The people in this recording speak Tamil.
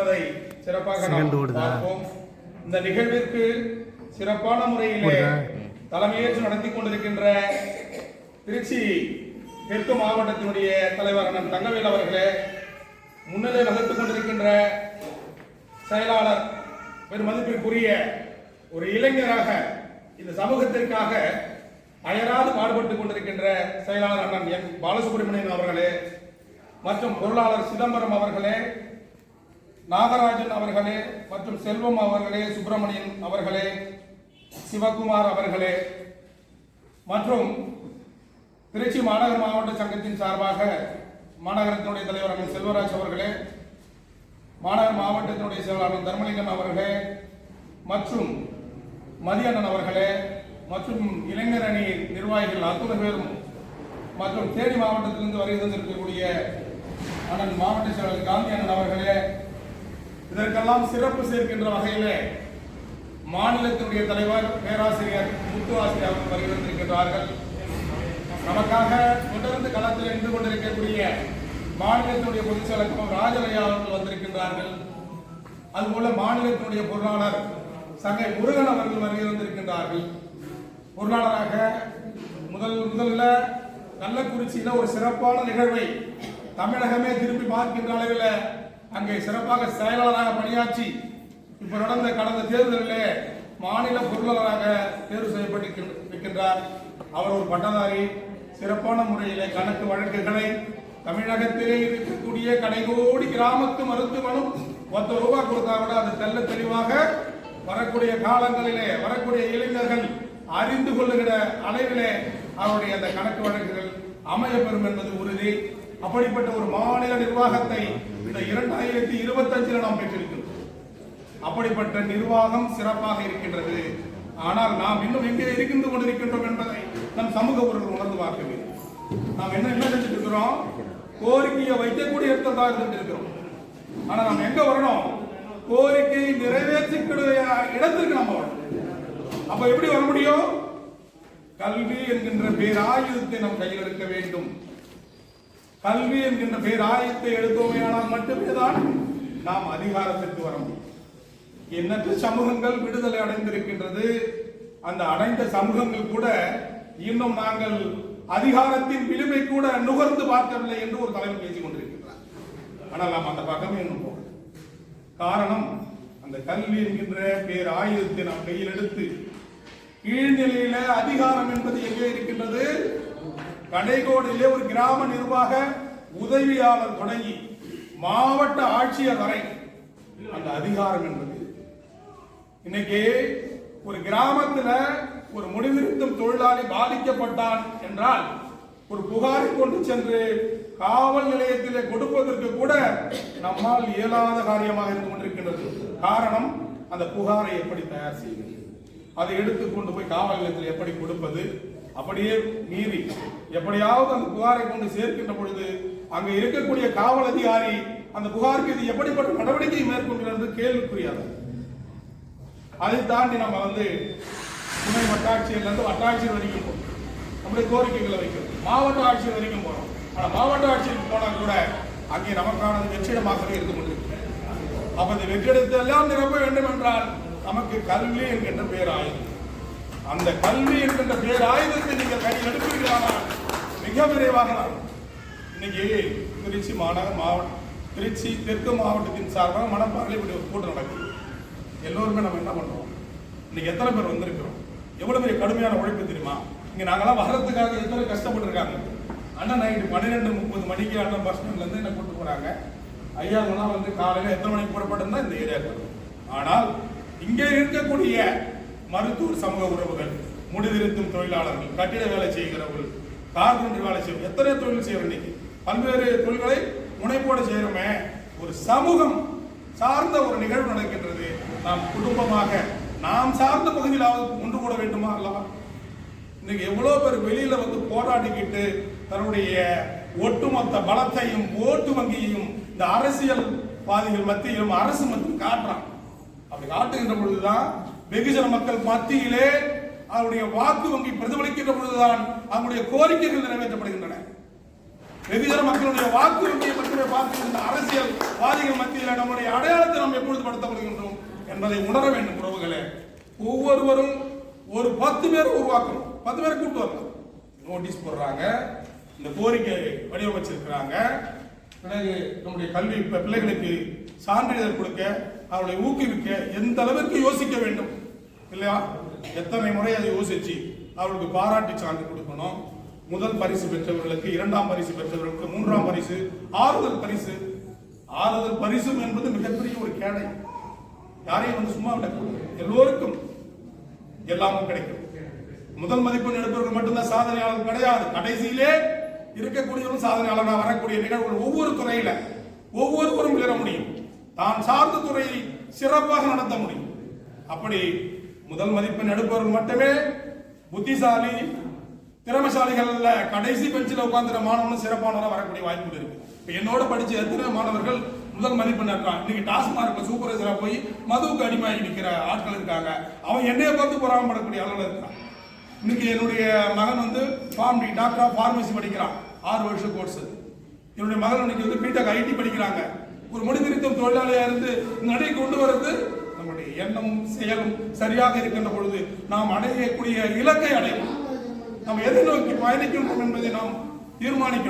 என்பதை சிறப்பாக நாம்? பார்ப்போம் இந்த நிகழ்விற்கு சிறப்பான முறையிலே? தலைமையேற்று நடத்தி கொண்டிருக்கின்ற திருச்சி தெற்கு மாவட்டத்தினுடைய தலைவர் அண்ணன் தங்கவேல் அவர்களே முன்னிலை வகுத்துக் கொண்டிருக்கின்ற செயலாளர் பெருமதிப்பிற்குரிய ஒரு இளைஞராக இந்த சமூகத்திற்காக அயராது பாடுபட்டுக் கொண்டிருக்கின்ற செயலாளர் அண்ணன் என் பாலசுப்ரமணியன் அவர்களே மற்றும் பொருளாளர் சிதம்பரம் அவர்களே நாகராஜன் அவர்களே மற்றும் செல்வம் அவர்களே சுப்பிரமணியன் அவர்களே சிவகுமார் அவர்களே மற்றும் திருச்சி மாநகர மாவட்ட சங்கத்தின் சார்பாக மாநகரத்தினுடைய தலைவர் அண்ணன் செல்வராஜ் அவர்களே மாநகர மாவட்டத்தினுடைய செயலாளர் தர்மலிங்கன் அவர்களே மற்றும் மதியண்ணன் அவர்களே மற்றும் இளைஞர் அணி நிர்வாகிகள் அத்துணை பேரும் மற்றும் தேனி மாவட்டத்திலிருந்து வருகை தந்திருக்கக்கூடிய அண்ணன் மாவட்ட செயலாளர் காந்தி அண்ணன் அவர்களே இதற்கெல்லாம் சிறப்பு சேர்க்கின்ற வகையிலே மாநிலத்தினுடைய தலைவர் பேராசிரியர் முத்து ஆசிரியர் அவர்கள் வருகை நமக்காக தொடர்ந்து களத்தில் நின்று கொண்டிருக்கக்கூடிய மாநிலத்தினுடைய பொதுச் செயலகம் ராஜலையா அவர்கள் வந்திருக்கின்றார்கள். அதுபோல மாநிலத்தினுடைய பொருளாளர் சங்கை முருகன் அவர்கள் வருகை வந்திருக்கின்றார்கள். பொருளாளராக முதல் முதல்ல கள்ளக்குறிச்சியில ஒரு சிறப்பான நிகழ்வை தமிழகமே திரும்பி பார்க்கின்ற அளவில் அங்கே சிறப்பாக செயலாளராக பணியாற்றி இப்ப நடந்த கடந்த தேர்தலிலே மாநில பொருளாளராக தேர்வு செய்யப்பட்டிருக்கின்றார் அவர் ஒரு பட்டதாரி சிறப்பான முறையிலே கணக்கு வழக்குகளை தமிழகத்திலே இருக்கக்கூடிய கடைகோடி கிராமத்து மருத்துவனும் பத்து ரூபாய் கொடுத்தா கூட அது தெல்ல தெளிவாக வரக்கூடிய காலங்களிலே வரக்கூடிய இளைஞர்கள் அறிந்து கொள்ளுகிற அளவிலே அவருடைய அந்த கணக்கு வழக்குகள் அமையப்பெறும் என்பது உறுதி. அப்படிப்பட்ட ஒரு மாநில நிர்வாகத்தை இந்த இரண்டாயிரத்தி இருபத்தஞ்சில் நாம் பெற்றிருக்கிறோம். அப்படிப்பட்ட நிர்வாகம் சிறப்பாக இருக்கின்றது. ஆனால் நாம் இன்னும் எங்கே இருக்கின்ற கொண்டிருக்கின்றோம் என்பதை நம் சமூக ஒருவர் உணர்ந்து பார்க்க வேண்டும். நாம் என்ன என்ன செஞ்சுட்டு இருக்கிறோம் கோரிக்கையை வைக்கக்கூடிய இடத்துல தான் இருந்துட்டு இருக்கிறோம் ஆனா நம்ம எங்க வரணும்? கோரிக்கையை நிறைவேற்றக்கூடிய இடத்திற்கு நம்ம வரணும். அப்ப எப்படி வர முடியும்? கல்வி என்கின்ற பேராயுதத்தை நம் கையில் எடுக்க வேண்டும். கல்வி என்கின்ற பேராயத்தை எடுத்தோமையானால் மட்டுமே தான் நாம் அதிகாரத்திற்கு வர முடியும். எண்ணற்ற சமூகங்கள் விடுதலை அடைந்திருக்கின்றது அந்த அடைந்த சமூகங்கள் கூட இன்னும் நாங்கள் அதிகாரத்தின் விளிமை கூட நுகர்ந்து பார்க்கவில்லை என்று ஒரு தலைவர் பேசிக் கொண்டிருக்கின்றார். ஆனால் நாம் அந்த பக்கமே இன்னும் போகல. காரணம் அந்த கல்வி என்கின்ற பேர் ஆயுதத்தை நாம் கையில் எடுத்து கீழ்நிலையில அதிகாரம் என்பது எங்கே இருக்கின்றது? கடைகோடிலே ஒரு கிராம நிர்வாக உதவியாளர் தொடங்கி மாவட்ட ஆட்சியர் வரை அந்த அதிகாரம் என்பது. இன்னைக்கு ஒரு கிராமத்தில் ஒரு முடிவிருத்தும் தொழிலாளி பாதிக்கப்பட்டான் என்றால் ஒரு புகாரை கொண்டு சென்று காவல் நிலையத்திலே கொடுப்பதற்கு கூட நம்மால் இயலாத காரியமாக இருந்து கொண்டிருக்கின்றது. காரணம் அந்த புகாரை எப்படி தயார் செய்வது? அதை எடுத்து கொண்டு போய் காவல் நிலையத்தில் எப்படி கொடுப்பது? அப்படியே மீறி எப்படியாவது அந்த புகாரை கொண்டு சேர்க்கின்ற பொழுது அங்க இருக்கக்கூடிய காவல் அதிகாரி அந்த புகாருக்கு இது எப்படிப்பட்ட நடவடிக்கை மேற்கொள்கிறது கேள்விக்குரியாது அதை தாண்டி நம்ம வந்து துணை வட்டாட்சியர்ல இருந்து வட்டாட்சியர் வரைக்கும் போறோம். நம்முடைய கோரிக்கைகளை வைக்கிறோம். மாவட்ட ஆட்சியர் வரைக்கும் போறோம். ஆனா மாவட்ட ஆட்சியருக்கு போனா கூட அங்கே நமக்கானது வெற்றிடமாகவே இருந்து கொண்டிருக்கு அப்ப இந்த வெற்றிடத்தை எல்லாம் நிரப்ப வேண்டும் என்றால் நமக்கு கல்வி என்கின்ற பேராயுதம் அந்த கல்வி என்கின்ற பேராயுதத்தை நீங்கள் கையில் எடுப்பீர்களானால் மிக விரைவாக இன்னைக்கு திருச்சி மாநகர் மாவட்டம் திருச்சி தெற்கு மாவட்டத்தின் சார்பாக மணப்பாறையில் இப்படி ஒரு கூட்டம் நடக்குது. எல்லோருமே நம்ம என்ன பண்ணுறோம்? இன்னைக்கு எத்தனை பேர் வந்திருக்கிறோம்? எவ்வளவு பெரிய கடுமையான உழைப்பு தெரியுமா? இங்க நாங்களாம் வர்றதுக்காக எத்தனை கஷ்டப்பட்டுருக்காங்க? அண்ணன் நைட்டு பன்னிரெண்டு முப்பது மணிக்கு அண்ணன் பஸ் ஸ்டாண்ட்ல இருந்து என்ன கூட்டு போறாங்க ஐயா எல்லாம் வந்து காலையில எத்தனை மணிக்கு புறப்பட்டு இந்த ஏரியாவுக்கு ஆனால் இங்கே இருக்கக்கூடிய மருத்துவர் சமூக உறவுகள் முடிதிருத்தும் தொழிலாளர்கள் கட்டிட வேலை செய்கிறவர்கள் கார்பெண்டர் வேலை செய்வோம் எத்தனை தொழில் செய்யறோம் இன்னைக்கு பல்வேறு தொழில்களை முனைப்போடு செய்கிறோமே ஒரு சமூகம் சார்ந்த ஒரு நிகழ்வு நடக்கின்றது. நாம் குடும்பமாக நாம் சார்ந்த பகுதியிலாவது ஒன்று கூட வேண்டுமா அல்லவா? இன்னைக்கு எவ்வளோ பேர் வெளியில வந்து போராடிக்கிட்டு தன்னுடைய ஒட்டுமொத்த பலத்தையும் ஓட்டு வங்கியையும் இந்த அரசியல் வாதிகள் மத்தியிலும் அரசு மத்தியும் காட்டுறான் அப்படி காட்டுகின்ற பொழுதுதான் வெகுஜன மக்கள் மத்தியிலே அவருடைய வாக்கு வங்கி பிரதிபலிக்கின்ற பொழுதுதான் அவருடைய கோரிக்கைகள் நிறைவேற்றப்படுகின்றன. வெகுஜன மக்களுடைய வாக்கு வங்கியை மட்டுமே பார்க்கின்ற அரசியல் வாதிகள் மத்தியில் நம்முடைய அடையாளத்தை எப்பொழுதுபடுத்தப்படுகின்றோம் என்பதை உணர வேண்டும் உறவுகளே. ஒவ்வொருவரும் ஒரு பத்து பேர் உருவாக்கணும். பத்து பேரை கூட்டு வரலாம். நோட்டீஸ் போடுறாங்க. இந்த கோரிக்கை வடிவமைச்சிருக்கிறாங்க. பிறகு நம்முடைய கல்வி பிள்ளைகளுக்கு சான்றிதழ் கொடுக்க அவர்களை ஊக்குவிக்க எந்த அளவிற்கு யோசிக்க வேண்டும்? இல்லையா? எத்தனை முறை அதை யோசிச்சு அவர்களுக்கு பாராட்டு சான்று கொடுக்கணும். முதல் பரிசு பெற்றவர்களுக்கு இரண்டாம் பரிசு பெற்றவர்களுக்கு மூன்றாம் பரிசு ஆறுதல் பரிசு. ஆறுதல் பரிசு என்பது மிகப்பெரிய ஒரு கேடை. யாரையும் வந்து சும்மா விடக்கூடாது எல்லோருக்கும் எல்லாமும் கிடைக்கும். முதல் மதிப்பெண் எடுப்பவர்கள் மட்டும்தான் சாதனையாளர் கிடையாது. கடைசியிலே இருக்கக்கூடியவரும் சாதனையாளராக வரக்கூடிய நிகழ்வுகள் ஒவ்வொரு துறையில ஒவ்வொருவரும் பெற முடியும். தான் சார்ந்த துறையை சிறப்பாக நடத்த முடியும். அப்படி முதல் மதிப்பெண் எடுப்பவர்கள் மட்டுமே புத்திசாலி திறமைசாலிகள் கடைசி பெஞ்சில் உட்கார்ந்துற மாணவனும் சிறப்பானவராக வரக்கூடிய வாய்ப்புகள் இருக்கு. இப்போ என்னோட படிச்ச எத்தனை மாணவர்கள் முதல் மதிப்பெண் இருக்கான் இன்னைக்கு டாஸ்மார்க்ல சூப்பர்வைசரா போய் மதுவுக்கு அடிமையாகி நிற்கிற ஆட்கள் இருக்காங்க. அவன் என்னைய பார்த்து பொறாமப்படக்கூடிய அளவில் இருக்கான். இன்னைக்கு என்னுடைய மகன் வந்து ஃபார்ம் டாக்டர் ஃபார்மசி படிக்கிறான். ஆறு வருஷம் கோர்ஸ் என்னுடைய மகன் இன்னைக்கு வந்து பிடெக் ஐடி படிக்கிறாங்க. ஒரு முடிதிருத்தும் தொழிலாளியா இருந்து நடை கொண்டு வர்றது நம்முடைய எண்ணமும் செயலும் சரியாக இருக்கின்ற பொழுது நாம் அடையக்கூடிய இலக்கை அடையலாம் நாம் எதை நோக்கி பயணிக்கின்றோம் என்பதை நாம் தீர்மானிக்கணும்